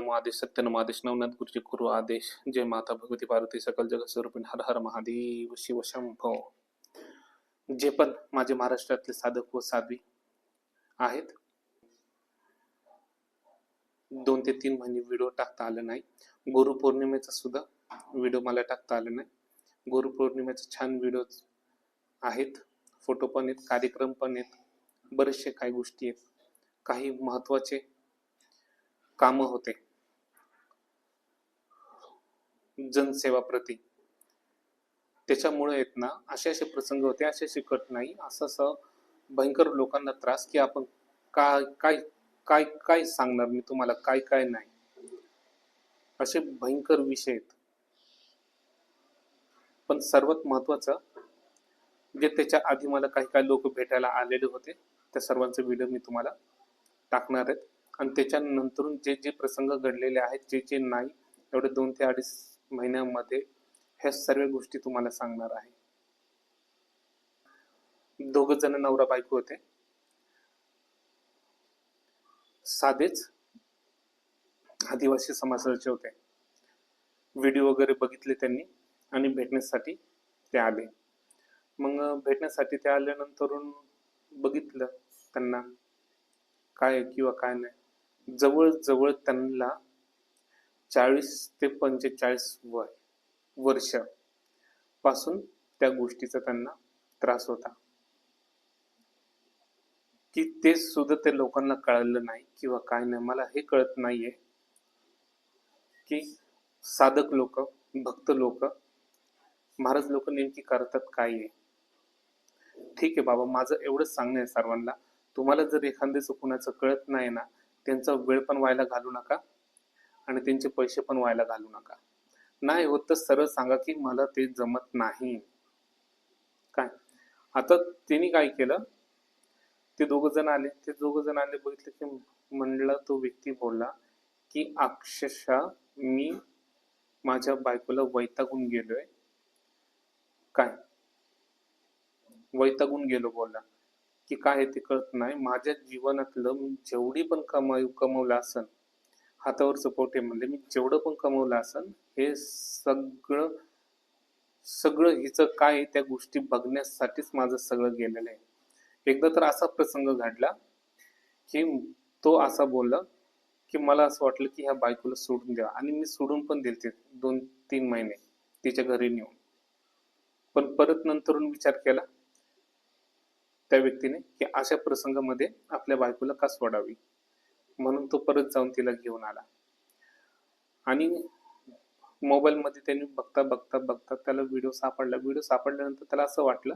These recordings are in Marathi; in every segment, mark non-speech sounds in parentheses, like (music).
नमो आदेश सत्य नमो आदेश नवनाथ गुरुजी गुरु आदेश। जय माता भगवती पार्वती सकल जगस्वरूपी हर हर महादेव शिव शंभो। जे पण माझे महाराष्ट्रातले साधक व साध्वी आहेत दोन ते तीन महिने व्हिडिओ टाकता आले नाही. गुरुपौर्णिमेचा सुद्धा व्हिडिओ मला टाकता आले नाही. गुरुपौर्णिमेचे छान व्हिडिओ आहेत फोटो पण आहेत कार्यक्रम पण आहेत बरेचसे काही गोष्टी आहेत. काही महत्त्वाचे काम होते. जनसेवा प्रती. त्याच्यामुळे येत ना असे असे प्रसंग होते असे असे कट नाही असं असं भयंकर लोकांना त्रास की आपण काय काय काय काय सांगणार मी तुम्हाला काय काय नाही. असे भयंकर विषय आहेत. पण सर्वात महत्वाचं जे त्याच्या आधी मला काही काही लोक भेटायला आलेले होते त्या सर्वांचे व्हिडिओ मी तुम्हाला टाकणार आहेत. आणि त्याच्यानंतरून जे जे प्रसंग घडलेले आहेत जे जे नाही एवढे दोन ते अडीच महिन्यामध्ये ह्या सर्व गोष्टी तुम्हाला सांगणार आहे. दोघ जण नवरा बायको होते. साधेच आदिवासी समाजाचे होते. व्हिडिओ वगैरे बघितले त्यांनी आणि भेटण्यासाठी ते आले. मग भेटण्यासाठी ते आल्यानंतरून बघितलं त्यांना काय किंवा काय नाही. जवळ जवळ त्यांना चाळीस ते पंचेचाळीस वय वर्षपासून त्या गोष्टीचा त्यांना त्रास होता. की ते सुद्धा ते लोकांना कळलं नाही किंवा काय नाही. मला हे कळत नाहीये की साधक लोक भक्त लोक महाराज लोक नेमकी करतात काय आहे ठीक आहे बाबा माझं एवढंच सांगणं आहे सर्वांना. तुम्हाला जर एखाद्याचं कुणाचं कळत नाही ना त्यांचा वेळ पण व्हायला घालू नका. आणि त्यांचे पैसे पण व्हायला घालू नका. नाही होत तर सरळ सांगा की मला ते जमत नाही. काय? आता त्यांनी काय केलं? ते दोघ जण आले. ते दोघ जण आले बघितलं की म्हणला तो व्यक्ती बोलला की अक्षरशः मी माझ्या बायकोला वैतागून गेलोय. काय? वैतागून गेलो बोलला. की काय ते कळत नाही. माझ्या जीवनातलं मी जेवढी पण कमाई कमवलं असन हातावरचं पोटे म्हणजे मी जेवढं पण कमवलं असन हे सगळं सगळं हिचं काय त्या गोष्टी बघण्यासाठीच माझं सगळं गेलेलं आहे. एकदा तर असा प्रसंग घडला की तो असा बोलला की मला असं वाटलं की ह्या बायकोला सोडून द्या. आणि मी सोडून पण दिलते दोन तीन महिने तिच्या घरी नेऊन. पण परत नंतरून विचार केला त्या व्यक्तीने की अशा प्रसंगामध्ये आपल्या बायकोला का सोडावी? म्हणून तो परत जाऊन तिला घेऊन आला. आणि मोबाईलमध्ये त्यांनी बघता बघता बघता त्याला व्हिडिओ सापडला. व्हिडिओ सापडल्यानंतर त्याला असं वाटलं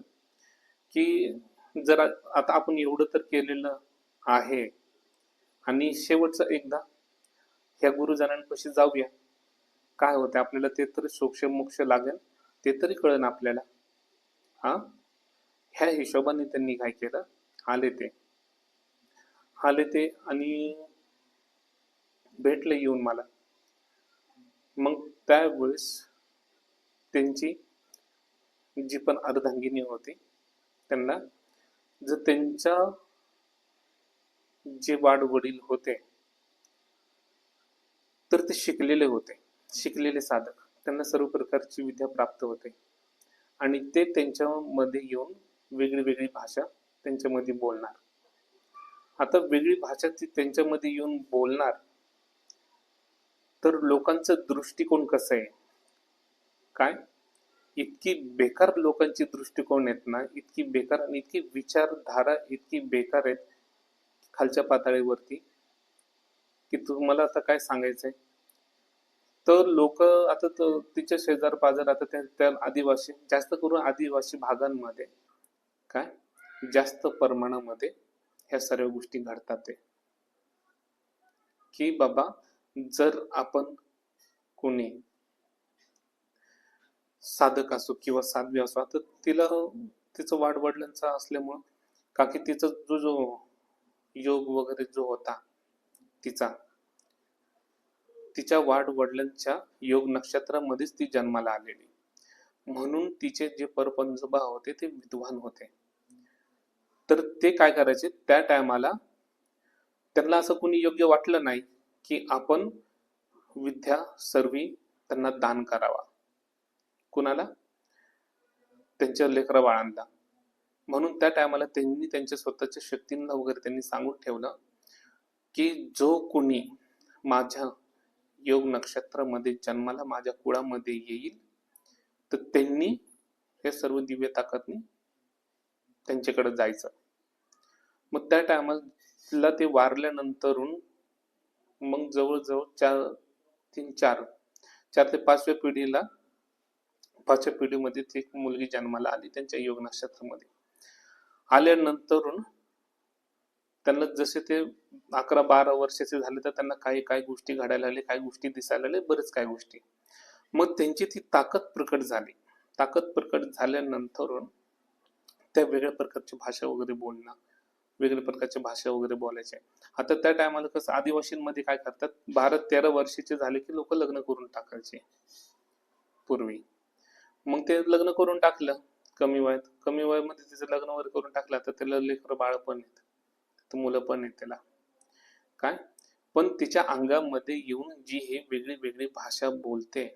की जरा आता आपण एवढं तर केलेलं आहे. आणि शेवटचं एकदा ह्या गुरुजनांपाशी जाऊया. काय होते आपल्याला ते तरी सोक्ष मोक्ष लागेल. ते तरी कळन आपल्याला. हा? ह्या हिशोबाने त्यांनी काय केलं? आले ते. आले ते आणि भेटले येऊन मला. मग त्यावेळेस त्यांची जी पण अर्धांगिनी होती त्यांना जर त्यांच्या जे वाडवडील होते तर ते शिकलेले होते शिकलेले साधक. त्यांना सर्व प्रकारची विद्या प्राप्त होते. आणि ते त्यांच्यामध्ये येऊन वेगळी वेगळी भाषा त्यांच्यामध्ये बोलणार. आता वेगळी भाषा ती त्यांच्यामध्ये येऊन बोलणार तर लोकांचं दृष्टिकोन कसं आहे? काय? इतकी बेकार लोकांची दृष्टिकोन आहेत ना इतकी बेकार आणि इतकी विचारधारा इतकी बेकार आहेत खालच्या पातळीवरती की तुम्हाला आता काय सांगायचंय? तर लोक आता तिच्या शेजार पाजार आता त्या त्या आदिवासी जास्त करून आदिवासी भागांमध्ये काय? जास्त प्रमाणामध्ये ह्या सर्व गोष्टी घडतात की बाबा जर आपण कुणी साधक असो किंवा साध्वी असो तर तिला तिचं वाढवडिलांचा असल्यामुळं का की तिचा जो जो योग वगैरे जो होता तिचा तिच्या वाढवडिलांच्या योग नक्षत्रामध्येच ती जन्माला आलेली. म्हणून तिचे जे परपंजबा होते ते विद्वान होते. तर ते काय करायचे? त्या टायमाला त्यांना असं कुणी योग्य वाटलं नाही. की आपण विद्या सर्वी त्यांना दान करावा. कुणाला? त्यांच्या लेकरा बाळांना. म्हणून त्या टायमाला त्यांनी त्यांच्या स्वतःच्या शक्तींना वगैरे त्यांनी सांगून ठेवलं की जो कोणी माझ्या योग नक्षत्रामध्ये जन्माला माझ्या कुळामध्ये येईल तर त्यांनी हे सर्व दिव्य ताकदनी त्यांच्याकडे जायचं. मग त्या टायमाला ते वारल्यानंतरून मग जवळजवळ चार तीन चार चार ते पाचव्या पिढीला पाचव्या पिढीमध्ये ती एक मुलगी जन्माला आली त्यांच्या योग नक्षत्रामध्ये आल्यानंतरून त्यांना जसे ते अकरा बारा वर्षाचे झाले तर त्यांना काही काही गोष्टी घडायला लागले काही गोष्टी दिसायला लागले बरेच काही गोष्टी. मग त्यांची ती ताकद प्रकट झाली. ताकद प्रकट झाल्यानंतरून त्या वेगळ्या प्रकारची भाषा वगैरे बोलणं वेगळ्या प्रकारच्या भाषा वगैरे बोलायचे. आता त्या टायमाला कसं आदिवासींमध्ये काय करतात? भारत तेरा वर्षाचे झाले की लोक लग्न करून टाकायचे. पूर्वी. मग ते लग्न करून टाकलं. कमी वयात. कमी वयामध्ये तिचं लग्न वगैरे करून टाकलं. तर त्याला लेकर बाळ पण येत तर मुलं पण आहेत त्याला. काय? पण तिच्या अंगामध्ये येऊन जी हे वेगळी वेगळी भाषा बोलते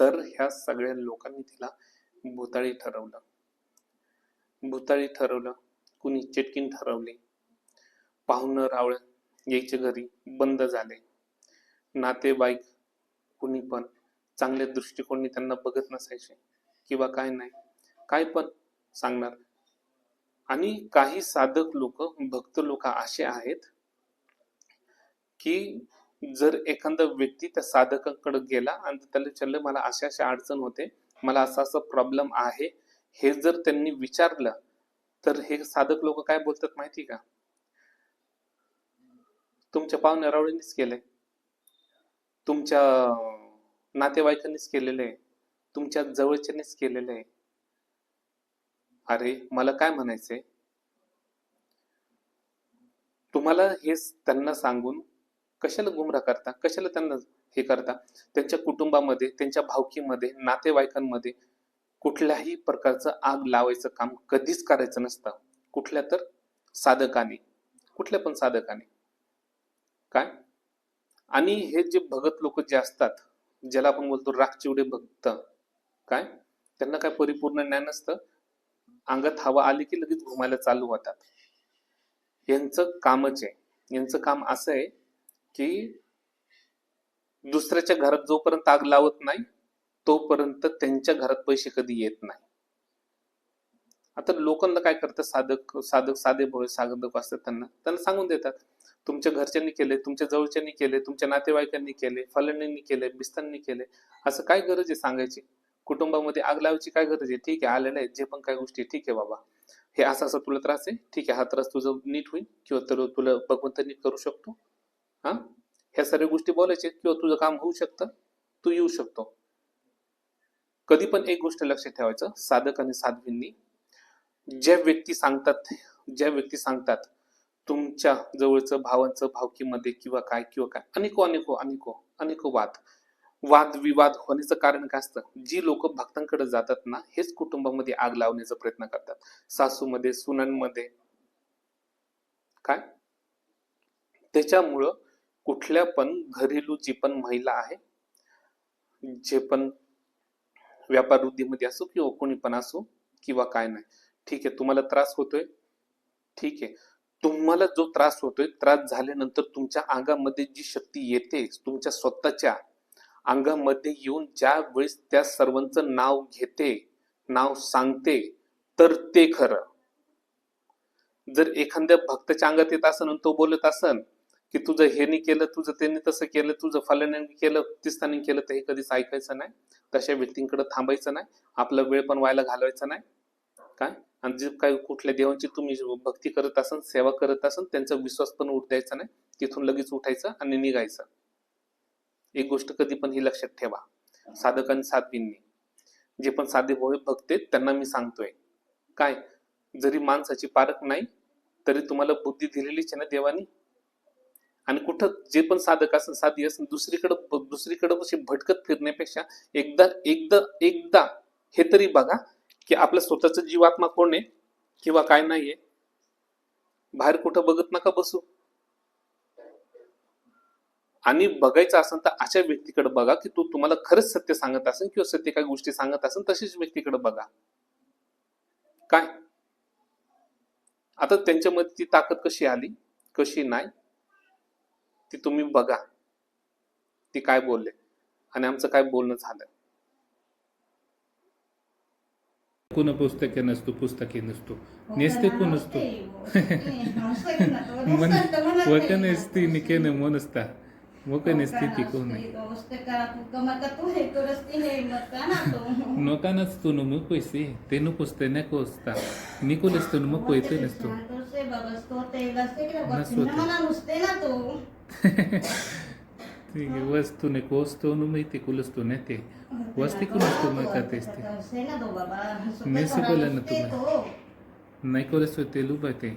तर ह्या सगळ्या लोकांनी तिला भूताळी ठरवलं. भूताळी ठरवलं. कुणी चिटकीन ठरवले. पाहुणं रावळ यायचे घरी बंद झाले. नातेवाईक कुणी पण चांगल्या दृष्टिकोनी त्यांना बघत नसायचे. किंवा काय नाही काय पण सांगणार. आणि काही साधक लोक भक्त लोक असे आहेत की जर एखादा व्यक्ती त्या साधकाकडे गेला आणि त्याला विचारलं मला अशा अशा अडचण होते मला असा असा प्रॉब्लेम आहे हे जर त्यांनी विचारलं तर हे साधक लोक काय बोलतात माहिती का? तुमच्या पाहुण्या रावळींनीच केलंय. तुमच्या नातेवाईकांनीच केलेलं आहे तुमच्या जवळच्यानीच केलेलं आहे अरे मला काय म्हणायचंय? तुम्हाला हे त्यांना सांगून कशाला गुमराह करता? कशाला त्यांना हे करता? त्यांच्या कुटुंबामध्ये त्यांच्या भावकीमध्ये नातेवाईकांमध्ये कुठल्याही प्रकारचं आग लावायचं काम कधीच करायचं नसतं. कुठल्या तर साधकाने कुठल्या पण साधकाने. काय? आणि हे जे भगत लोक जे असतात ज्याला आपण बोलतो रागचिवडे भक्त काय? त्यांना काय परिपूर्ण ज्ञान नसतं. अंगात हवा आली की लगेच घुमायला चालू होतात. यांचं कामच आहे. यांचं काम असं आहे की दुसऱ्याच्या घरात जोपर्यंत आग लावत नाही तोपर्यंत त्यांच्या घरात पैसे कधी येत नाही. आता लोकांना काय करतात साधक साधक साधे भोळे साधक असतात त्यांना. त्यांना सांगून देतात. तुमच्या घरच्यांनी केले तुमच्या जवळच्यांनी केले तुमच्या नातेवाईकांनी केले फलंडींनी केले बिस्तांनी केले. असं काय गरज आहे सांगायची? कुटुंबामध्ये आग लावायची काय गरज आहे? ठीक आहे आलेलं आहे जे पण काय गोष्टी ठीक आहे बाबा. हे असं असं तुला त्रास आहे? ठीक आहे हा त्रास तुझं नीट होईल? किंवा तर तुला भगवंत नीट करू शकतो? हा? ह्या सर्व गोष्टी बोलायचे किंवा तुझं काम होऊ शकतं? तू येऊ शकतो. कधी पण एक गोष्ट लक्षात ठेवायचं साधक आणि साध्वींनी. ज्या व्यक्ती सांगतात ज्या व्यक्ती सांगतात तुमच्या जवळचं भावांचं भावकीमध्ये किंवा काय किंवा काय अनेको अनेको अनेको अनेको वाद. वाद विवाद होण्याचं कारण काय असतं? जी लोक भक्तांकडे जातात ना हेच कुटुंबामध्ये आग लावण्याचा प्रयत्न करतात. सासूमध्ये सुनांमध्ये. काय? त्याच्यामुळं कुठल्या पण घरेलू जी पण महिला आहे जे पण व्यापार वृद्धीमध्ये असो किंवा कोणी पण असो किंवा काय नाही. ठीक आहे तुम्हाला त्रास होतोय? ठीक आहे. तुम्हाला जो त्रास होतोय त्रास झाल्यानंतर तुमच्या अंगामध्ये जी शक्ती येते तुमच्या स्वतःच्या अंगामध्ये येऊन ज्या वेळेस त्या सर्वांचं नाव घेते नाव सांगते तर ते खरं. जर एखाद्या भक्ताच्या अंगात येत असन तो बोलत असन की तुझं हेनी केलं तुझं त्यांनी तसं केलं तुझं फलाने केलं तिस्तानी केलं तर हे कधीच ऐकायचं नाही. तशा व्यक्तींकडे थांबायचं नाही. आपला वेळ पण व्हायला घालवायचा नाही. काय? आणि जे काही कुठल्या देवांची तुम्ही भक्ती करत असन सेवा करत असन त्यांचा विश्वास पण उठ द्यायचा नाही. तिथून लगेच उठायचं आणि निघायचं. एक गोष्ट कधी पण ही लक्षात ठेवा. साधक आणि साधवींनी जे पण साधे भोळे भक्त आहेत त्यांना मी सांगतोय. काय? जरी माणसाची पारख नाही तरी तुम्हाला बुद्धी दिलेलीच आहे ना देवानी? आणि कुठं जे पण साधक असेल साधी असेल दुसरीकडं दुसरीकडं अशी भटकत फिरण्यापेक्षा एकदा एकदा एकदा हे तरी बघा की आपल्या स्वतःच जीवात्मा कोण आहे किंवा काय नाहीये. बाहेर कुठं बघत नका बसू. आणि बघायचं असेल तर अशा व्यक्तीकडे बघा की तो तुम्हाला खरंच सत्य सांगत असेल किंवा सत्य काही गोष्टी सांगत असेल तशीच व्यक्तीकडे बघा. काय? आता त्यांच्यामध्ये ती ताकद कशी आली कशी नाही? ती तुम्ही बघा. ती काय बोलले? आणि आमचं काय बोलणं झालं? कोण पुस्तके नसतो पुस्तके नसतो. नेसते कोण नसतो. (laughs) मन वकन असती निकेन वकन असती ती कोण नोका नसतो न मग पैसे ते नको असते नको असता निकोल असतो न मग पैसे नसतो ठीक आहे वस्तू ने कोस्तो न माहिती कुलस्तो ने ते वस्ती कुलस्तो मग का तेच ते मेसू बोला ना तुम्ही नाही कोलस्तो ते लुबा ते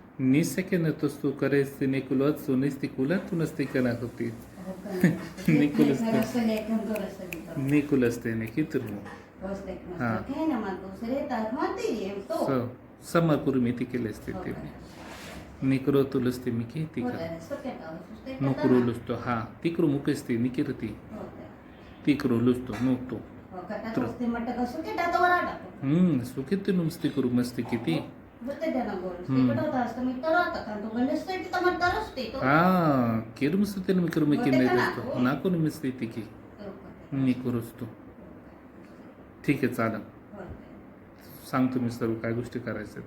न तोस तू करेस ते नेकुलत सोनेस ती कुलत तू नसते कना होती निकुल असते ने की तर सो। समर पूर्वी ती केले असते ते निकरो तुलसते मी की ती नोकरो लुसतो हा तिकरो मुकेसते निकिरती तिकरो लुसतो नोकतो हम्म सुखित नुमस्ती करू मस्ती किती हा केरम सुते मी करू मी की नाही दोस्तो. नाको निमिस्ती ती की? मी करूच तो ठीक आहे चालेल. सांगतो मी सर्व काय गोष्टी करायच्या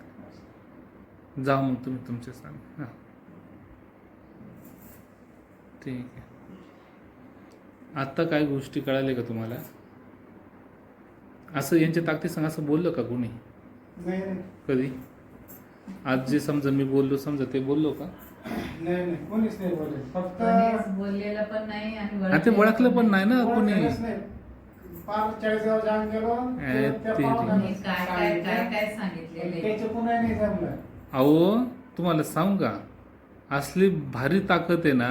जाऊ मग तुम्ही तुमचे सांग. हां. ठीक आहे. आत्ता काय गोष्टी कळाल्या का तुम्हाला? असं यांच्या ताकदीसंग असं बोललं का कोणी? कधी? आज जे समजा मी बोललो समजा ते बोललो का? नाही नाही कोणीच नाही बोलले. फक्त कोणीच बोललेलं पण नाही आणि ते ओळखलं पण नाही ना कोणी? ओळखलंच नाही. पार चाळीसगाव जाऊन गेलो ए, ते- त्या ते- पाहुण्यानं कोणी काय काय काय सांगितलं. काय सांगितलेले त्याचे पुन्हा नाही जमलं. अहो तुम्हाला सांगू का? असली भारी ताकद आहे ना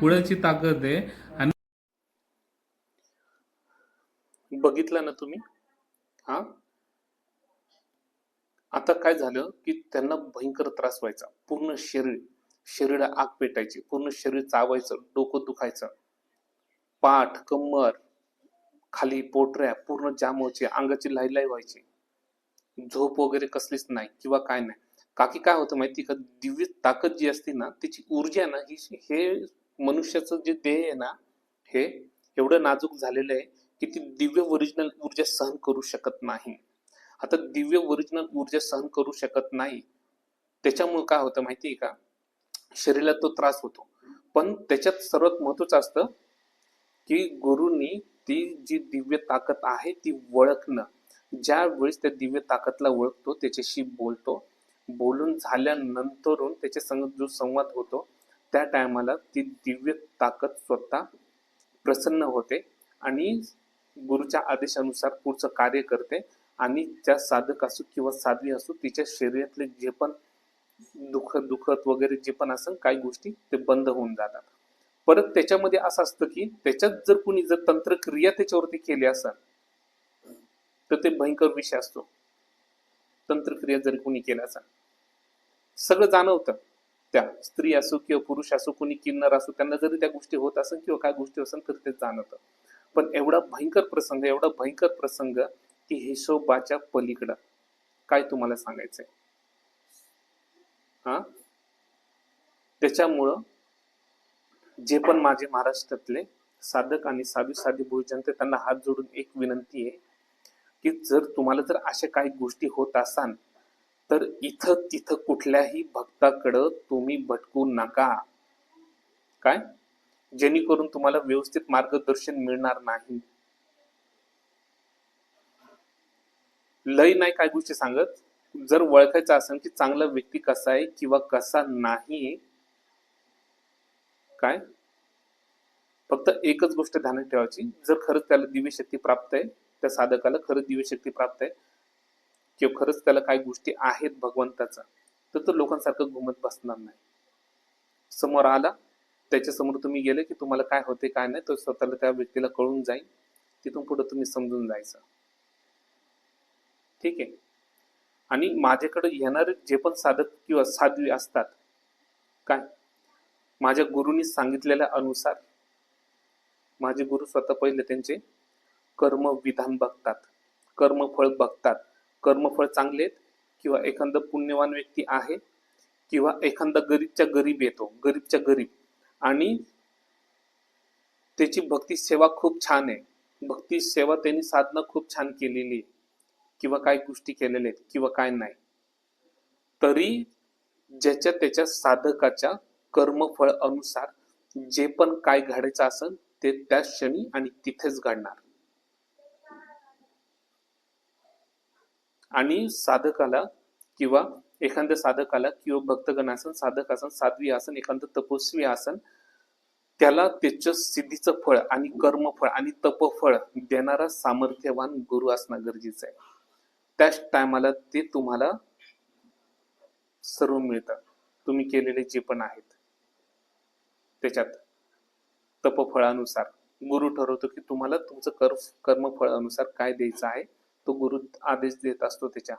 कुळाची ताकद आहे आणि बघितलं ना तुम्ही? हा? आता काय झालं की त्यांना भयंकर त्रास व्हायचा. पूर्ण शरीर शरीर आग पेटायची. पूर्ण शरीर चावायचं डोकं दुखायचं. पाठ कमर खाली पोटऱ्या पूर्ण जाम व्हायचे. अंगाची लाईलाई व्हायची. झोप वगैरे कसलीच नाही किंवा काय नाही. काकी काय होतं माहिती का? दिव्य ताकद जी असते ना त्याची ऊर्जा ना ही हे मनुष्याचं जे देह आहे ना हे एवढं नाजूक झालेलं आहे की ती दिव्य ओरिजिनल ऊर्जा सहन करू शकत नाही. आता दिव्य ओरिजिनल ऊर्जा सहन करू शकत नाही. त्याच्यामुळे काय होतं माहिती आहे का? शरीराला तो त्रास होतो. पण त्याच्यात सर्वात महत्वाचं असतं की गुरुनी ती जी दिव्य ताकद आहे ती ओळखणं ज्या वेळेस त्या दिव्य ताकदला ओळखतो त्याच्याशी बोलतो. बोलून झाल्यानंतरून त्याच्या संग जो संवाद होतो त्या टायमाला ती दिव्य ताकद स्वतः प्रसन्न होते आणि गुरुच्या आदेशानुसार पुढचं कार्य करते. आणि ज्या साधक असो किंवा साध्वी असो तिच्या शरीरातले जे पण दुख दुखत वगैरे जे पण असेल काही गोष्टी ते बंद होऊन जातात. परत त्याच्यामध्ये असं असतं की त्याच्यात जर कुणी जर तंत्रक्रिया त्याच्यावरती केली असेल तर ते भयंकर विषय असतो. तंत्रक्रिया जर कुणी केल्या असेल. सगळं जाणवतं. त्या स्त्री असो किंवा पुरुष असो कोणी किन्नर असो त्यांना जरी त्या गोष्टी होत असेल किंवा काय गोष्टी असेल तर ते जाणवतं. पण एवढा भयंकर प्रसंग एवढा भयंकर प्रसंग की हिशोबाच्या पलीकडं. काय तुम्हाला सांगायचंय? हा? त्याच्यामुळं जे पण माझे महाराष्ट्रातले साधक आणि साधू साधी भोजनते त्यांना हात जोडून एक विनंती आहे की जर तुम्हाला जर अशा काही गोष्टी होत असाल तर इथं तिथं कुठल्याही भक्ताकडं तुम्ही भटकू नका. काय? जेणेकरून तुम्हाला व्यवस्थित मार्गदर्शन मिळणार नाही. लय नाही काय गोष्टी सांगत. जर ओळखायचं असेल की चांगला व्यक्ती कसा आहे किंवा कसा नाही काय? फक्त एकच गोष्ट ध्यानात ठेवायची. जर खरंच त्याला दिव्य शक्ती प्राप्त आहे त्या साधकाला खरंच दिव्य शक्ती प्राप्त आहे किंवा खरंच त्याला काही गोष्टी आहेत भगवंताचा तर तो लोकांसारखं घुमत बसणार नाही. समोर आला त्याच्यासमोर तुम्ही गेले की तुम्हाला काय होते काय नाही तो स्वतःला त्या व्यक्तीला कळून जाईल तिथून पुढे तुम्ही समजून जायचं. ठीक आहे? आणि माझ्याकडे येणारे जे पण साधक किंवा साध्वी असतात काय? माझ्या गुरुनी सांगितलेल्या अनुसार माझे गुरु स्वतः पहिले त्यांचे कर्म विधान बघतात कर्मफळ बघतात. कर्मफळ चांगले आहेत किंवा एखादा पुण्यवान व्यक्ती आहे किंवा एखादा गरीबच्या गरीब येतो गरीबच्या गरीब. आणि त्याची भक्ती सेवा खूप छान आहे. भक्ती सेवा त्यांनी साधना खूप छान केलेली आहे. किंवा काय गोष्टी केलेल्या आहेत किंवा काय नाही. तरी ज्याच्या त्याच्या साधकाच्या कर्मफळ अनुसार जे पण काय घडायचं असेल ते त्या क्षणी आणि तिथेच घडणार. आणि साधकाला किंवा एखाद्या साधकाला किंवा भक्तगण असन साधक असन साध्वी असन एखादं तपस्वी असन त्याला त्याचं सिद्धीचं फळ आणि कर्मफळ आणि तपफळ देणारा सामर्थ्यवान गुरु असणं गरजेचं आहे. त्याच टायमाला ते तुम्हाला सर्व मिळतं. तुम्ही केलेले जे पण आहेत. त्याच्यात तपफळानुसार. गुरु ठरवतो की तुम्हाला तुमचं कर कर्मफळ अनुसार काय द्यायचं आहे तो गुरु आदेश देत असतो त्याच्या.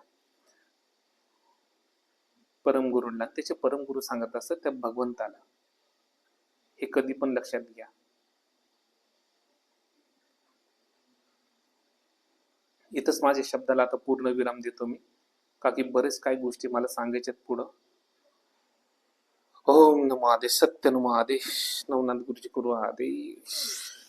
परमगुरूंना. त्याचे परमगुरु सांगत असतात त्या भगवंताला. हे कधी पण लक्षात घ्या. इथंच माझ्या शब्दाला आता पूर्ण विराम देतो मी. का की बरेच काही गोष्टी मला सांगायच्यात पुढं. ओम नमो आदेश सत्य नमो आदेश. नवनाथ गुरुजी गुरु आदेश.